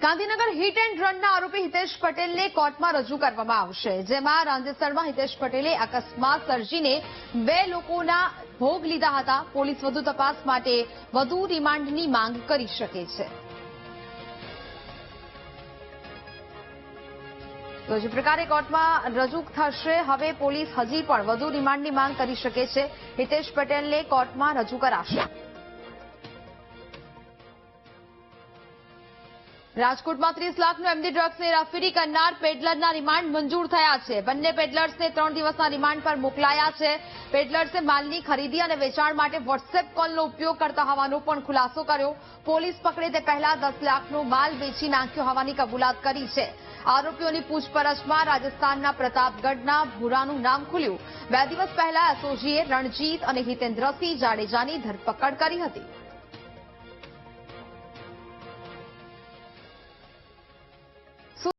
Gandhinagar hit and રનના આરોપી હિતેશ પટેલને કોર્ટમાં રજૂ કરવામાં આવશે, જેમાં રાંદેસરમાં હિતેશ પટેલે અકસ્માત સર્જીને બે લોકોના ભોગ લીધા હતા. પોલીસ વધુ તપાસ માટે વધુ રિમાન્ડની માંગ કરી શકે છે. તો જે પ્રકારે કોર્ટમાં રજૂ થશે, હવે પોલીસ હજી પણ વધુ રિમાન્ડની માંગ કરી શકે છે. હિતેશ પટેલને કોર્ટમાં રજૂ કરાશે. રાજકોટમાં ત્રીસ લાખનું એમડી ડ્રગ્સની હેરાફેરી કરનાર પેડલરના રિમાન્ડ મંજૂર થયા છે. બંને પેડલર્સને ત્રણ દિવસના રિમાન્ડ પર મોકલાયા છે. પેડલર્સે માલની ખરીદી અને વેચાણ માટે વોટ્સએપ કોલનો ઉપયોગ કરતા હોવાનો પણ ખુલાસો કર્યો. પોલીસ પકડે તે પહેલા દસ લાખનો માલ વેચી નાખ્યો હોવાની કબૂલાત કરી છે. આરોપીઓની પૂછપરછમાં રાજસ્થાનના પ્રતાપગઢના ભૂરાનું નામ ખુલ્યું. બે દિવસ પહેલા એસઓજીએ રણજીત અને હિતેન્દ્રસિંહ જાડેજાની ધરપકડ કરી હતી.